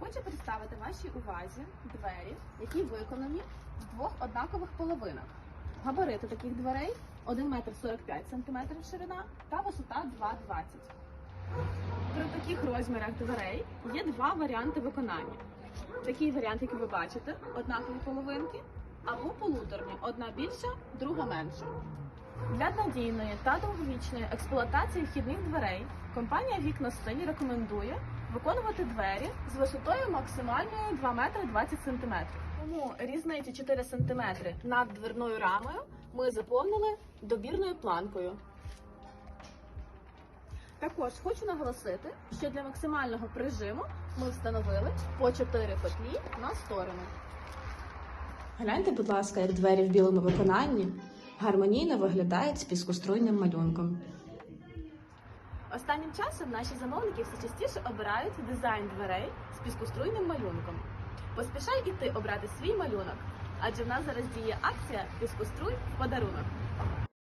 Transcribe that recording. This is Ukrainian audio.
Хочу представити вашій увазі двері, які виконані в двох однакових половинах. Габарити таких дверей 1 метр 45 сантиметрів ширина та висота 2,20. При таких розмірах дверей є два варіанти виконання. Такий варіант, який ви бачите, однакові половинки, або полуторні, одна більша, друга менша. Для надійної та довговічної експлуатації вхідних дверей компанія Вікна Стиль рекомендує виконувати двері з висотою максимальною 2 метри 20 сантиметрів. Тому різницю 4 сантиметри над дверною рамою ми заповнили добірною планкою. Також хочу наголосити, що для максимального прижиму ми встановили по 4 петлі на сторону. Гляньте, будь ласка, як двері в білому виконанні гармонійно виглядають з піскоструйним малюнком. Останнім часом наші замовники все частіше обирають дизайн дверей з піскоструйним малюнком. Поспішай і ти обрати свій малюнок, адже в нас зараз діє акція Піскоструй в подарунок.